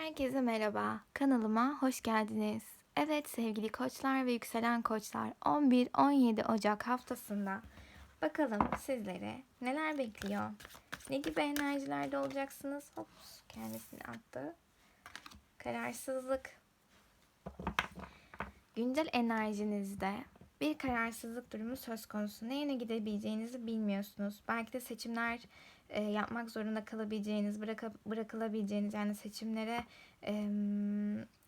Herkese merhaba. Kanalıma hoş geldiniz. Evet sevgili koçlar ve yükselen koçlar 11-17 Ocak haftasında bakalım sizlere neler bekliyor? Ne gibi enerjilerde olacaksınız? Hops kendisini attı. Kararsızlık. Güncel enerjinizde bir kararsızlık durumu söz konusu. Ne yöne gidebileceğinizi bilmiyorsunuz. Belki de seçimler e, yapmak zorunda kalabileceğiniz, bıraka, bırakılabileceğiniz yani seçimlere e,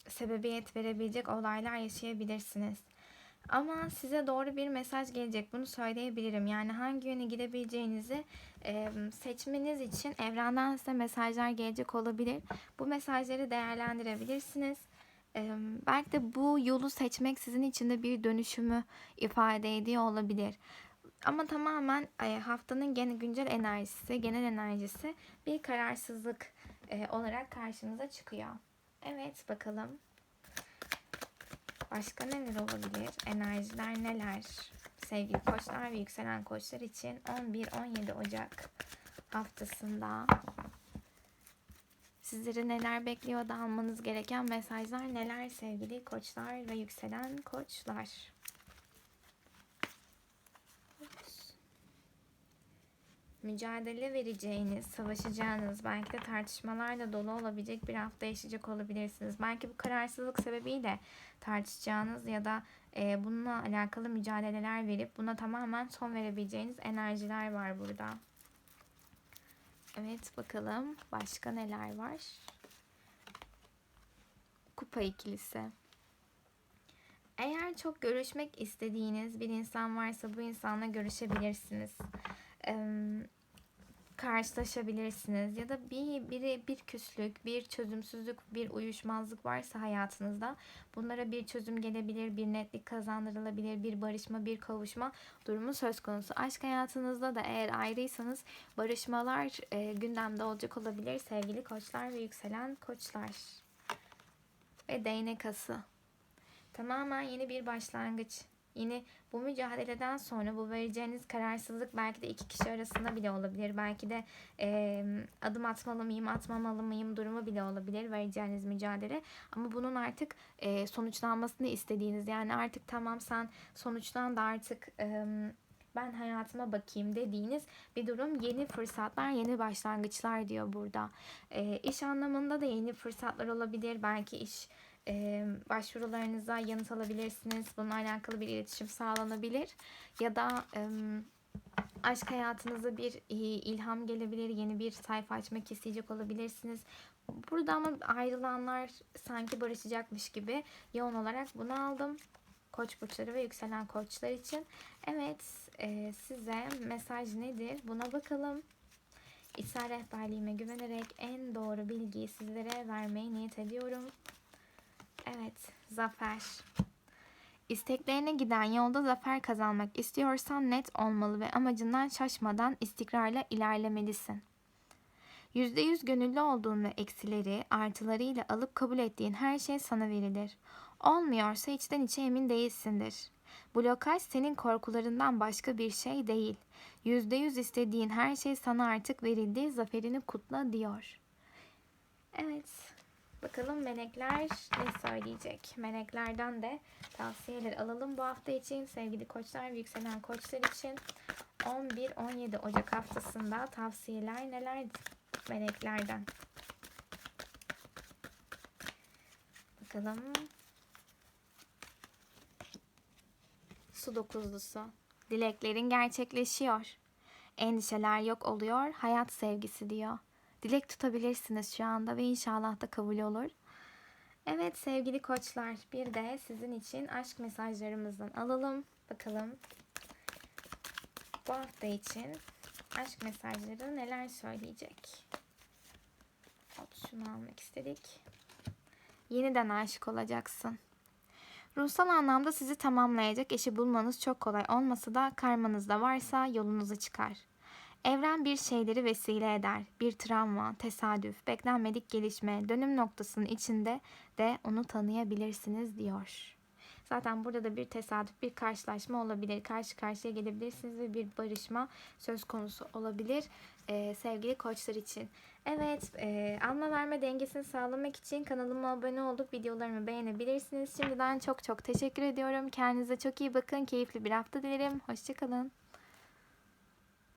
sebebiyet verebilecek olaylar yaşayabilirsiniz. Ama size doğru bir mesaj gelecek. Bunu söyleyebilirim. Yani hangi yöne gidebileceğinizi e, seçmeniz için evrenden size mesajlar gelecek olabilir. Bu mesajları değerlendirebilirsiniz. E, belki de bu yolu seçmek sizin için de bir dönüşümü ifade ediyor olabilir. Ama tamamen e, haftanın gene güncel enerjisi, genel enerjisi bir kararsızlık e, olarak karşımıza çıkıyor. Evet bakalım. Başka neler olabilir? Enerjiler neler? Sevgili koçlar ve yükselen koçlar için 11-17 Ocak haftasında sizleri neler bekliyor da almanız gereken mesajlar neler sevgili koçlar ve yükselen koçlar? Mücadele vereceğiniz, savaşacağınız, belki de tartışmalarla dolu olabilecek bir hafta yaşayacak olabilirsiniz. Belki bu kararsızlık sebebiyle tartışacağınız ya da e, bununla alakalı mücadeleler verip buna tamamen son verebileceğiniz enerjiler var burada. Evet bakalım başka neler var? Kupa ikilisi. Eğer çok görüşmek istediğiniz bir insan varsa bu insanla görüşebilirsiniz karşılaşabilirsiniz ya da bir biri bir küslük, bir çözümsüzlük, bir uyuşmazlık varsa hayatınızda bunlara bir çözüm gelebilir, bir netlik kazandırılabilir, bir barışma, bir kavuşma durumu söz konusu. Aşk hayatınızda da eğer ayrıysanız barışmalar e, gündemde olacak olabilir sevgili koçlar ve yükselen koçlar. Ve değnek. Tamamen yeni bir başlangıç. Yine bu mücadeleden sonra bu vereceğiniz kararsızlık belki de iki kişi arasında bile olabilir. Belki de e, adım atmalı mıyım, atmamalı mıyım durumu bile olabilir vereceğiniz mücadele. Ama bunun artık e, sonuçlanmasını istediğiniz yani artık tamam sen sonuçtan da artık... E, ben hayatıma bakayım dediğiniz bir durum. Yeni fırsatlar, yeni başlangıçlar diyor burada. E, iş anlamında da yeni fırsatlar olabilir. Belki iş e, başvurularınıza yanıt alabilirsiniz. Bununla alakalı bir iletişim sağlanabilir. Ya da e, aşk hayatınıza bir ilham gelebilir. Yeni bir sayfa açmak isteyecek olabilirsiniz. Burada ama ayrılanlar sanki barışacakmış gibi yoğun olarak bunu aldım. Koç burçları ve yükselen koçlar için. Evet e, size mesaj nedir? Buna bakalım. İsa rehberliğime güvenerek en doğru bilgiyi sizlere vermeyi niyet ediyorum. Evet, zafer. İsteklerine giden yolda zafer kazanmak istiyorsan net olmalı ve amacından şaşmadan istikrarla ilerlemelisin. %100 gönüllü olduğun ve eksileri, artılarıyla alıp kabul ettiğin her şey sana verilir. Olmuyorsa içten içe emin değilsindir. Blokaj senin korkularından başka bir şey değil. %100 istediğin her şey sana artık verildi, zaferini kutla diyor. Evet, Bakalım melekler ne söyleyecek? Meleklerden de tavsiyeler alalım bu hafta için. Sevgili koçlar ve yükselen koçlar için 11-17 Ocak haftasında tavsiyeler neler meleklerden? Bakalım. Su dokuzlusu. Dileklerin gerçekleşiyor. Endişeler yok oluyor. Hayat sevgisi diyor dilek tutabilirsiniz şu anda ve inşallah da kabul olur. Evet sevgili koçlar bir de sizin için aşk mesajlarımızdan alalım. Bakalım bu hafta için aşk mesajları neler söyleyecek? Hop şunu almak istedik. Yeniden aşık olacaksın. Ruhsal anlamda sizi tamamlayacak eşi bulmanız çok kolay olmasa da karmanızda varsa yolunuzu çıkar. Evren bir şeyleri vesile eder. Bir travma, tesadüf, beklenmedik gelişme, dönüm noktasının içinde de onu tanıyabilirsiniz diyor. Zaten burada da bir tesadüf, bir karşılaşma olabilir. Karşı karşıya gelebilirsiniz ve bir barışma söz konusu olabilir. e, sevgili koçlar için. Evet, e, alma verme dengesini sağlamak için kanalıma abone olup videolarımı beğenebilirsiniz. Şimdiden çok çok teşekkür ediyorum. Kendinize çok iyi bakın. Keyifli bir hafta dilerim. Hoşçakalın.